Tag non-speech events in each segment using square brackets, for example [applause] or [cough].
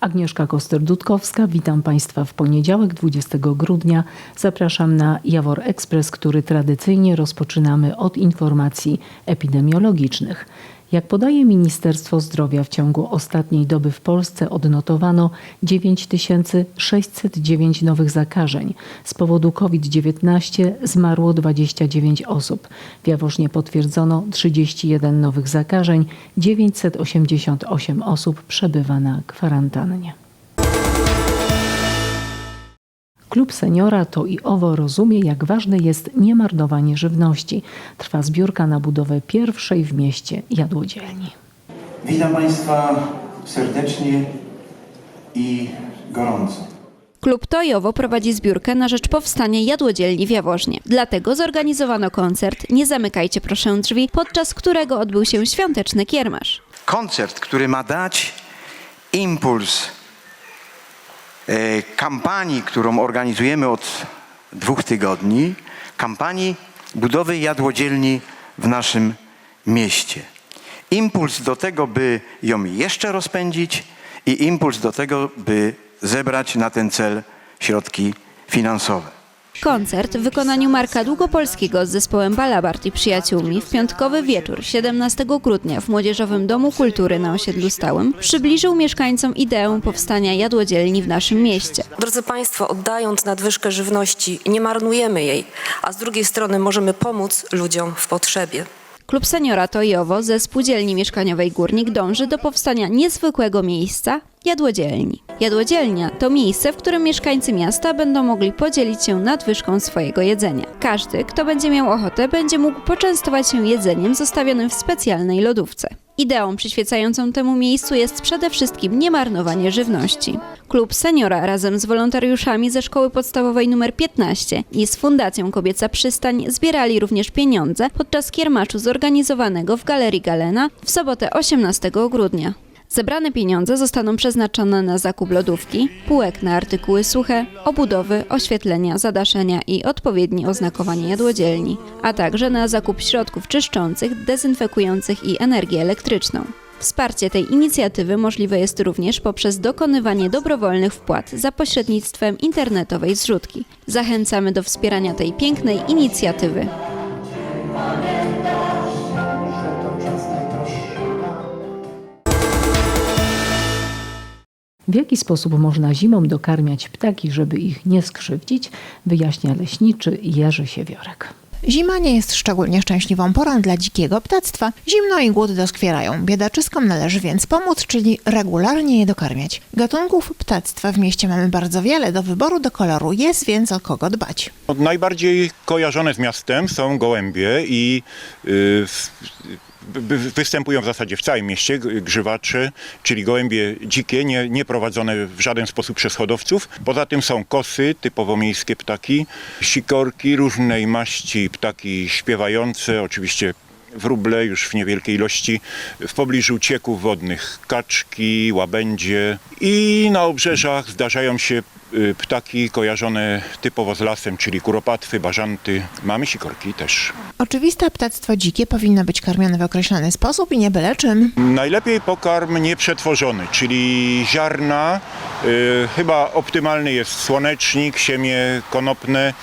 Agnieszka Koster-Dudkowska, witam Państwa w poniedziałek 20 grudnia. Zapraszam na Jawor Express, który tradycyjnie rozpoczynamy od informacji epidemiologicznych. Jak podaje Ministerstwo Zdrowia, w ciągu ostatniej doby w Polsce odnotowano 9609 nowych zakażeń. Z powodu COVID-19 zmarło 29 osób. W Jaworznie potwierdzono 31 nowych zakażeń, 988 osób przebywa na kwarantannie. Klub Seniora to i owo rozumie, jak ważne jest niemarnowanie żywności. Trwa zbiórka na budowę pierwszej w mieście jadłodzielni. Witam Państwa serdecznie i gorąco. Klub Tojowo prowadzi zbiórkę na rzecz powstania jadłodzielni w Jaworznie. Dlatego zorganizowano koncert Nie zamykajcie proszę drzwi, podczas którego odbył się świąteczny kiermasz. Koncert, który ma dać impuls kampanii, którą organizujemy od dwóch tygodni, kampanii budowy jadłodzielni w naszym mieście. Impuls do tego, by ją jeszcze rozpędzić i impuls do tego, by zebrać na ten cel środki finansowe. Koncert w wykonaniu Marka Długopolskiego z zespołem Balabart i przyjaciółmi w piątkowy wieczór 17 grudnia w Młodzieżowym Domu Kultury na osiedlu stałym przybliżył mieszkańcom ideę powstania jadłodzielni w naszym mieście. Drodzy Państwo, oddając nadwyżkę żywności, nie marnujemy jej, a z drugiej strony możemy pomóc ludziom w potrzebie. Klub Seniora Tojowo ze Spółdzielni Mieszkaniowej Górnik dąży do powstania niezwykłego miejsca jadłodzielni. Jadłodzielnia to miejsce, w którym mieszkańcy miasta będą mogli podzielić się nadwyżką swojego jedzenia. Każdy, kto będzie miał ochotę, będzie mógł poczęstować się jedzeniem zostawionym w specjalnej lodówce. Ideą przyświecającą temu miejscu jest przede wszystkim niemarnowanie żywności. Klub Seniora razem z wolontariuszami ze Szkoły Podstawowej nr 15 i z Fundacją Kobieca Przystań zbierali również pieniądze podczas kiermaczu zorganizowanego w Galerii Galena w sobotę 18 grudnia. Zebrane pieniądze zostaną przeznaczone na zakup lodówki, półek na artykuły suche, obudowy, oświetlenia, zadaszenia i odpowiednie oznakowanie jadłodzielni, a także na zakup środków czyszczących, dezynfekujących i energię elektryczną. Wsparcie tej inicjatywy możliwe jest również poprzez dokonywanie dobrowolnych wpłat za pośrednictwem internetowej zrzutki. Zachęcamy do wspierania tej pięknej inicjatywy. W jaki sposób można zimą dokarmiać ptaki, żeby ich nie skrzywdzić, wyjaśnia leśniczy Jerzy Siewiorek. Zima nie jest szczególnie szczęśliwą porą dla dzikiego ptactwa. Zimno i głód doskwierają. Biedaczyskom należy więc pomóc, czyli regularnie je dokarmiać. Gatunków ptactwa w mieście mamy bardzo wiele, do wyboru do koloru jest więc o kogo dbać. Najbardziej kojarzone z miastem są gołębie i y, wy- występują w zasadzie w całym mieście grzywacze, czyli gołębie dzikie, nie, nie prowadzone w żaden sposób przez hodowców. Poza tym są kosy, typowo miejskie ptaki, sikorki różnej maści, ptaki śpiewające, oczywiście wróble już w niewielkiej ilości, w pobliżu cieków wodnych kaczki, łabędzie i na obrzeżach zdarzają się ptaki kojarzone typowo z lasem, czyli kuropatwy, bażanty. Mamy sikorki też. Oczywiste ptactwo dzikie powinno być karmione w określony sposób i nie byle czym. Najlepiej pokarm nieprzetworzony, czyli ziarna. y, chyba optymalny jest słonecznik, siemię konopne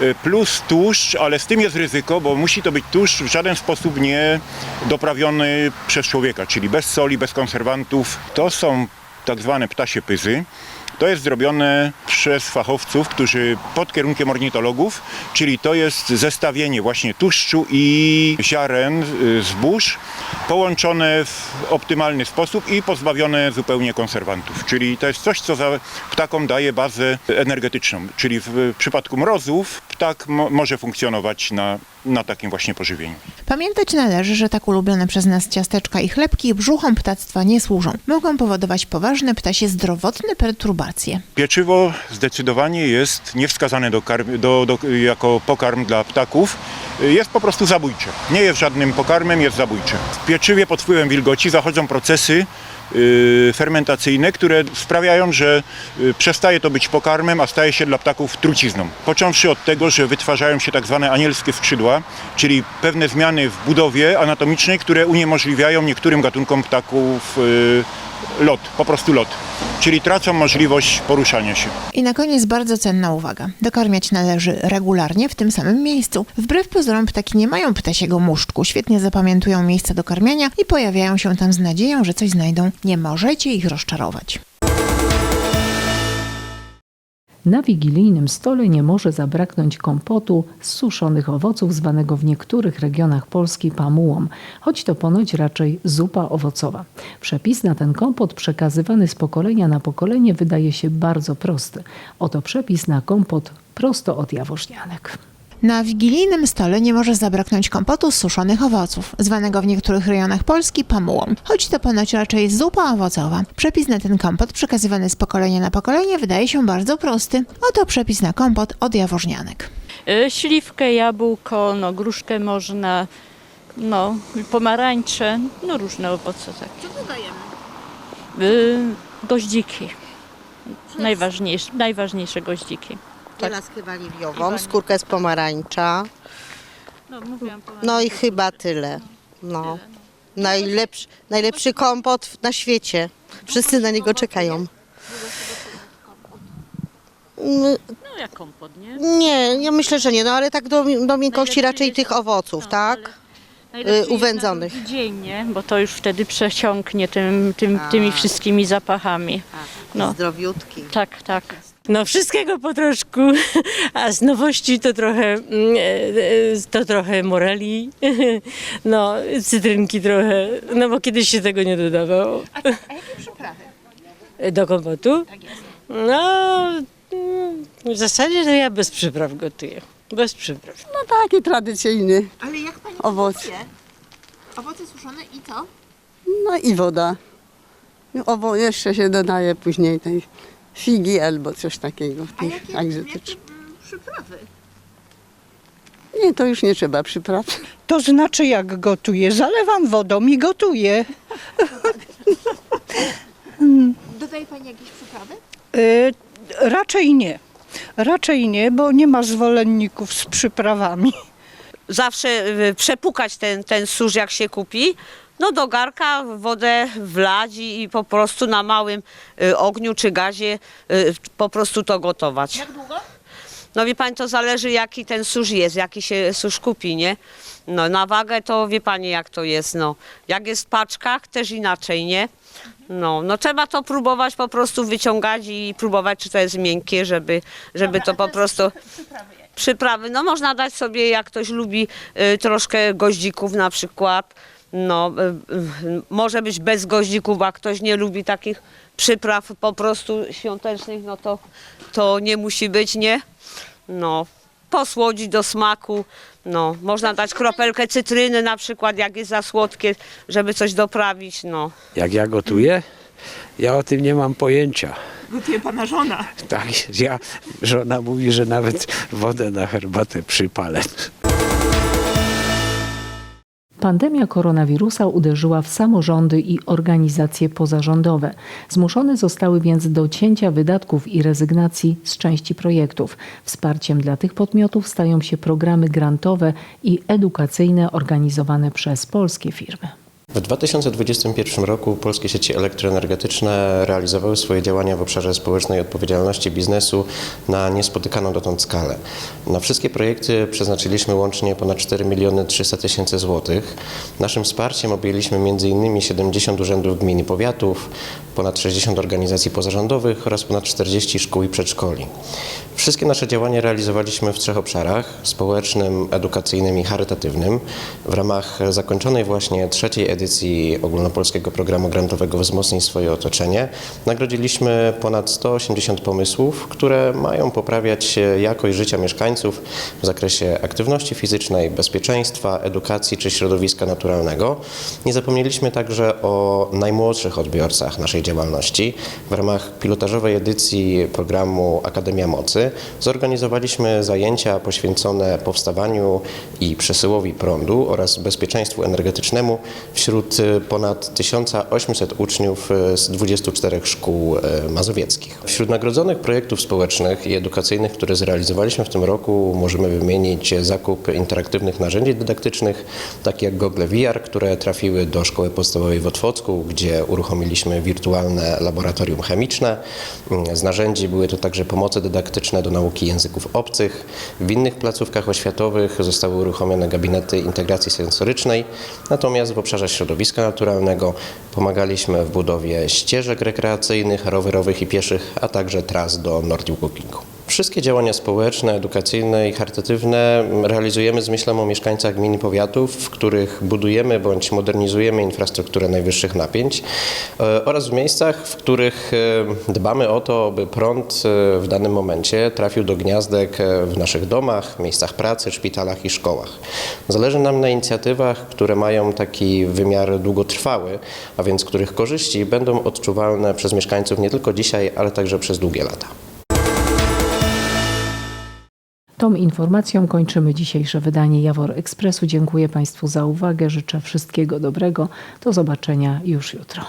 y, plus tłuszcz, ale z tym jest ryzyko, bo musi to być tłuszcz w żaden sposób nie doprawiony przez człowieka, czyli bez soli, bez konserwantów. To są tak zwane ptasie pyzy. To jest zrobione przez fachowców, którzy pod kierunkiem ornitologów, czyli to jest zestawienie właśnie tłuszczu i ziaren y, zbóż połączone w optymalny sposób i pozbawione zupełnie konserwantów. Czyli to jest coś, co za ptakom daje bazę energetyczną. Czyli w przypadku mrozów ptak mo- może funkcjonować na, na takim właśnie pożywieniu. Pamiętać należy, że tak ulubione przez nas ciasteczka i chlebki brzuchom ptactwa nie służą. Mogą powodować poważne ptasie zdrowotne perturbacje. Pieczywo zdecydowanie jest niewskazane do do, do, jako pokarm dla ptaków. Jest po prostu zabójcze. Nie jest żadnym pokarmem, jest zabójcze. W pieczywie pod wpływem wilgoci zachodzą procesy fermentacyjne, które sprawiają, że y, przestaje to być pokarmem, a staje się dla ptaków trucizną. Począwszy od tego, że wytwarzają się tak zwane anielskie skrzydła, czyli pewne zmiany w budowie anatomicznej, które uniemożliwiają niektórym gatunkom ptaków y, lot, po prostu lot. czyli tracą możliwość poruszania się. I na koniec bardzo cenna uwaga. Dokarmiać należy regularnie w tym samym miejscu. Wbrew pozorom ptaki nie mają ptasiego muszczku, świetnie zapamiętują miejsca do karmienia i pojawiają się tam z nadzieją, że coś znajdą. Nie możecie ich rozczarować. Na wigilijnym stole nie może zabraknąć kompotu z suszonych owoców zwanego w niektórych regionach Polski pamułą, choć to ponoć raczej zupa owocowa. Przepis na ten kompot przekazywany z pokolenia na pokolenie wydaje się bardzo prosty. Oto przepis na kompot prosto od jaworznianek. Na wigilijnym stole nie może zabraknąć kompotu z suszonych owoców, zwanego w niektórych rejonach Polski pamułą, choć to ponoć raczej zupa owocowa. Przepis na ten kompot przekazywany z pokolenia na pokolenie wydaje się bardzo prosty. Oto przepis na kompot od jaworznianek. Y, Śliwkę, jabłko, no gruszkę można, no pomarańcze, no różne owoce takie. Co dodajemy? Goździki. Najważniejsze, najważniejsze goździki. Laskę waniliową, skórkę z pomarańcza. No mówiłam No i chyba tyle. No. Najlepszy, najlepszy kompot na świecie. Wszyscy na niego czekają. Mm, No jak kompot, nie? Nie, ja myślę, że nie, no ale tak do, do miękkości raczej tych owoców, tak? Najlepiej jest uwędzonych. na drugi dzień, nie? Bo to już wtedy przesiąknie tym, tym, tymi wszystkimi zapachami. No. Zdrowiutki. Tak, tak. No wszystkiego po troszku, [laughs] a z nowości to trochę, mm, e, e, to trochę moreli, [laughs] no cytrynki trochę, no bo kiedyś się tego nie dodawało. A, jakie przyprawy? [laughs] Do kompotu? No, mm, w zasadzie to ja bez przypraw gotuję, bez przypraw. No taki tradycyjny Ale jak pani owoc. Owoce suszone i co? No i woda. Owo jeszcze się dodaje później tej figi albo coś takiego. w tych egzotycznych. przyprawy? Nie, to już nie trzeba przypraw. [laughs] To znaczy jak gotuję? Zalewam wodą i gotuję. [laughs] Dodaje pani jakieś przyprawy? Y, raczej nie. Raczej nie, bo nie ma zwolenników z przyprawami. Zawsze y, przepukać ten, ten surz jak się kupi, no do garka wodę wlać i i po prostu na małym y, ogniu czy gazie y, po prostu to gotować. Jak długo? No wie pani, to zależy jaki ten surz jest, jaki się surz kupi, nie? No na wagę to wie pani jak to jest, no. Jak jest w paczkach, też inaczej, nie? No, no trzeba to próbować po prostu wyciągać i próbować, czy to jest miękkie, żeby, żeby to po prostu... Przyprawy, no można dać sobie, jak ktoś lubi, y, troszkę goździków na przykład. No, y, y, może być bez goździków, a ktoś nie lubi takich przypraw po prostu świątecznych, no to, to nie musi być, nie? No, posłodzić do smaku. No, można dać kropelkę cytryny na przykład, jak jest za słodkie, żeby coś doprawić, no. Jak ja gotuję? Ja o tym nie mam pojęcia. Gotuje pana żona. Tak, ja, żona mówi, że nawet wodę na herbatę przypalę. Pandemia koronawirusa uderzyła w samorządy i organizacje pozarządowe. Zmuszone zostały więc do cięcia wydatków i rezygnacji z części projektów. Wsparciem dla tych podmiotów stają się programy grantowe i edukacyjne organizowane przez polskie firmy. W 2021 roku polskie sieci elektroenergetyczne realizowały swoje działania w obszarze społecznej odpowiedzialności biznesu na niespotykaną dotąd skalę. Na wszystkie projekty przeznaczyliśmy łącznie ponad 4 miliony 300 tysięcy złotych. Naszym wsparciem objęliśmy m.in. 70 urzędów gmin i powiatów, ponad 60 organizacji pozarządowych oraz ponad 40 szkół i przedszkoli. Wszystkie nasze działania realizowaliśmy w trzech obszarach: społecznym, edukacyjnym i charytatywnym. W ramach zakończonej właśnie trzeciej edycji ogólnopolskiego programu grantowego Wzmocnij swoje otoczenie nagrodziliśmy ponad 180 pomysłów, które mają poprawiać jakość życia mieszkańców w zakresie aktywności fizycznej, bezpieczeństwa, edukacji czy środowiska naturalnego. Nie zapomnieliśmy także o najmłodszych odbiorcach naszej działalności. W ramach pilotażowej edycji programu Akademia Mocy zorganizowaliśmy zajęcia poświęcone powstawaniu i przesyłowi prądu oraz bezpieczeństwu energetycznemu wśród wśród e, ponad 1800 uczniów e, z 24 szkół e, mazowieckich. Wśród nagrodzonych projektów społecznych i edukacyjnych, które zrealizowaliśmy w tym roku, możemy wymienić zakup interaktywnych narzędzi dydaktycznych, takich jak gogle VR, które trafiły do szkoły podstawowej w Otwocku, gdzie uruchomiliśmy wirtualne laboratorium chemiczne. Mm, Z narzędzi były to także pomoce dydaktyczne do nauki języków obcych. W innych placówkach oświatowych zostały uruchomione gabinety integracji sensorycznej, natomiast w obszarze środowiska naturalnego pomagaliśmy w budowie ścieżek rekreacyjnych, rowerowych i pieszych, a także tras do Nordic Walkingu. Wszystkie działania społeczne, edukacyjne i charytatywne realizujemy z myślą o mieszkańcach gmin i powiatów, w których budujemy bądź modernizujemy infrastrukturę najwyższych napięć e, oraz w miejscach, w których e, dbamy o to, by prąd e, w danym momencie trafił do gniazdek w naszych domach, miejscach pracy, szpitalach i szkołach. Zależy nam na inicjatywach, które mają taki wymiar długotrwały, a więc których korzyści będą odczuwalne przez mieszkańców nie tylko dzisiaj, ale także przez długie lata. Tą informacją kończymy dzisiejsze wydanie Jawor Ekspresu. Dziękuję Państwu za uwagę. Życzę wszystkiego dobrego. Do zobaczenia już jutro.